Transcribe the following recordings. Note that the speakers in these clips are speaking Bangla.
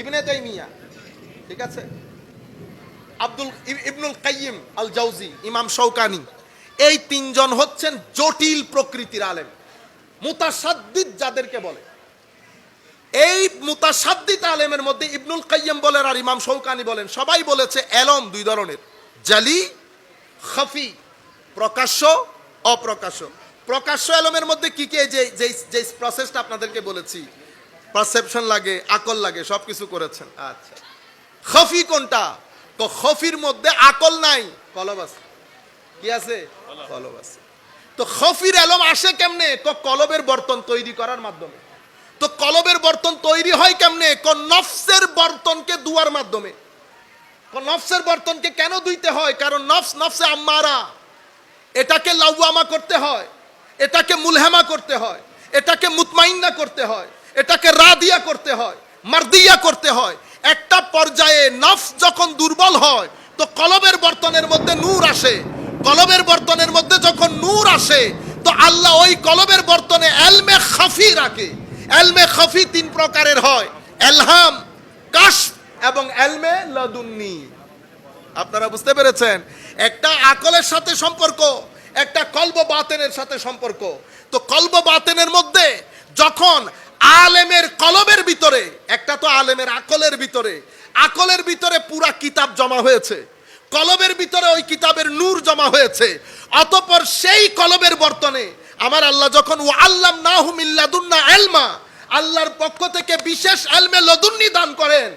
ইবনে তাইমিয়া, ঠিক আছে? আব্দুল ইবনুল কাইয়িম আল জাউজি ইমাম শৌকানি এই তিনজন হচ্ছেন জটিল প্রকৃতির আলেম। মুতাসাদ্দিদ যাদেরকে বলে। এই মুতাসাদ্দিদ আলেমের মধ্যে ইবনুল কাইয়িম বলেন আর ইমাম শৌকানি বলেন, সবাই বলেছে এলম দুই ধরনের। জালি, খফি, প্রকাশ্য, অপ্রকাশ্য। প্রকাশ্য এলমের মধ্যে কি কে যে যে প্রসেসটা আপনাদেরকে বলেছি পারসেপশন লাগে আকল লাগে সব কিছু করেছেন। আচ্ছা। খফি কোনটা? তো খফির মধ্যে আকল নাই। কলব আছে। কি আছে? কলব। আছে। তো খফির এলম আসে কেমনে? তো কলবের বর্তন তৈরি করার মাধ্যমে। তো কলবের বর্তন তৈরি হয় কেমনে? ক নফসের বর্তনকে দুয়ার মাধ্যমে। ক নফসের বর্তনকে কেন দুইতে হয়? কারণ নফস নফসে আম্মারা। এটাকে লাউয়ামা করতে হয়। এটাকে মুলহেমা করতে হয়। এটাকে মুতমাইন্না করতে হয়। এটাকে রাদিয়া করতে হয়, মারদিয়া করতে হয়। একটা পর্যায়ে নফস যখন দুর্বল হয়, তো কলবের বর্তনের মধ্যে নূর আসে। কলবের বর্তনের মধ্যে যখন নূর আসে, তো আল্লাহ ওই কলবের বর্তনে এলমে খাফি রাখে। এলমে খাফি তিন প্রকারের হয়, এলহাম কাশ এবং এলমে লাদুন্নি। আপনারা বুঝতে পেরেছেন? একটা আকলের সাথে সম্পর্ক, একটা কলব বাতেনের সাথে সম্পর্ক। তো কলব বাতেনের মধ্যে যখন আলেমের কলমের ভিতরে, একটা তো আলেমের আকলের ভিতরে আকলের ভিতরে পুরা কিতাব জমা হয়েছে কলবের ভিতরে ওই কিতাবের নূর জমা হয়েছে, অতপর সেই কলবের বর্তনে আমার আল্লাহ যখন ও আল্লাম না এলমা আল্লাহর পক্ষ থেকে বিশেষ এলমে লদুন্নি দান করেন,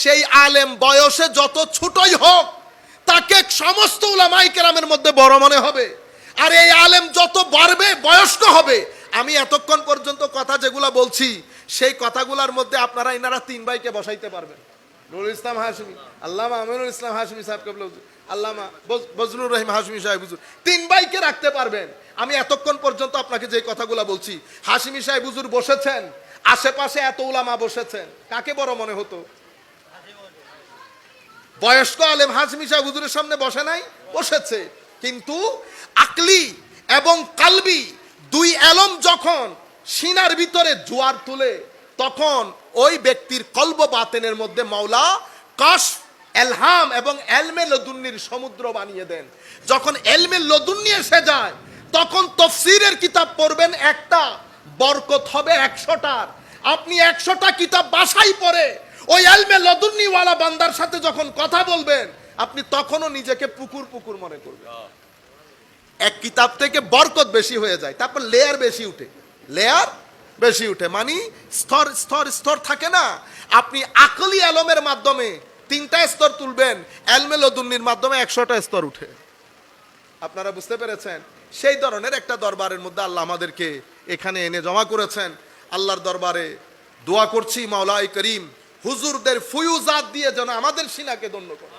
সেই আলেম বয়সে যত ছোটই হোক, তাকে সমস্ত উলামাই কেরামের মধ্যে বড় মনে হবে। আর এই আলেম যত বাড়বে, বয়স্ক হবে আমি এতক্ষণ পর্যন্ত কথা যেগুলা বলছি, সেই কথাগুলোর মধ্যে আপনারা ইনারা তিন ভাইকে বসাইতে পারবেন। নুরুল ইসলাম হাশমি, আল্লামা আমিনুল ইসলাম হাশমি সাহেব কেবল আল্লামা বজ- বজলুর রহিম হাশমি সাহেব হুজুর, তিন ভাইকে রাখতে পারবেন। আমি এতক্ষণ পর্যন্ত আপনাকে যে কথাগুলো বলছি, হাশমি সাহেব হুজুর বসেছেন, আশেপাশে এত উলামা বসেছেন, কাকে বড় মনে হতো? বয়স্ক আলেম হাজমি সাহেব হুজুরের সামনে বসে নাই, বসেছে। কিন্তু আকলি এবং কালবি দুই এলম যখন সিনার ভিতরে জোয়ার তুলে, তখন ওই ব্যক্তির কলব বাতেনের মধ্যে মাওলা কাশ, এলহাম এবং এলমে লদুন্নির সমুদ্র বানিয়ে দেন। যখন এলমে লদুন্নি এসে যায়, তখন তফসিরের কিতাব পড়বেন একটা, বরকত হবে একশোটার। আপনি একশোটা কিতাব বাসাই পড়ে, ওই এলমে লদুন্নিওয়ালা বান্দার সাথে যখন কথা বলবেন, আপনি তখনও নিজেকে পুকুর পুকুর মনে করবেন। এক কিতাব থেকে বরকত বেশি হয়ে যায়, তারপর লেয়ার বেশি উঠে। লেয়ার বেশি উঠে মানে স্তর স্তর স্তর থাকে না। আপনি আকলি আলমের মাধ্যমে তিনটা স্তর তুলবেন, এলমে লদুন্নির মাধ্যমে একশোটা স্তর উঠে। আপনারা বুঝতে পেরেছেন? সেই ধরনের একটা দরবারের মধ্যে আল্লাহ আমাদেরকে এখানে এনে জমা করেছেন। আল্লাহর দরবারে দোয়া করছি মাওলাই করিম, হুজুরদের ফুয়ুজাত দিয়ে যেন আমাদের সিনাকে দণ্ড করে।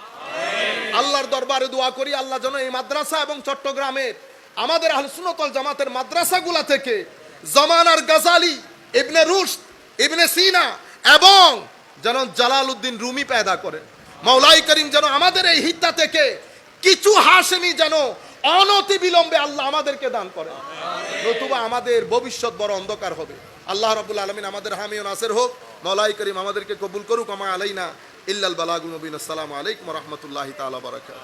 আল্লাহর দরবারে দোয়া করি আল্লাহ যেন এই মাদ্রাসা এবং চট্টগ্রামের আমাদের আহলসুনতল জামাতের মাদ্রাসাগুলা থেকে জমানার গাজালি ইবনে রুশ ইবনে সিনা এবং যেন জালাল উদ্দিন রুমি পেদা করেন। মাওলাই করিম যেন আমাদের এই হিত্তা থেকে কিছু হাসেমি যেন অনতি বিলম্বে আল্লাহ আমাদেরকে দান করেন। নতুবা আমাদের ভবিষ্যৎ বড় অন্ধকার হবে। আল্লাহ রাবুল আলমিন আমাদের হামি ও নাসের হোক মৌলাই করিম আমাদেরকে কবুল করুক আমা আলাইনা إلا البلاغ المبين. السلام عليكم ورحمة الله تعالى وبركاته.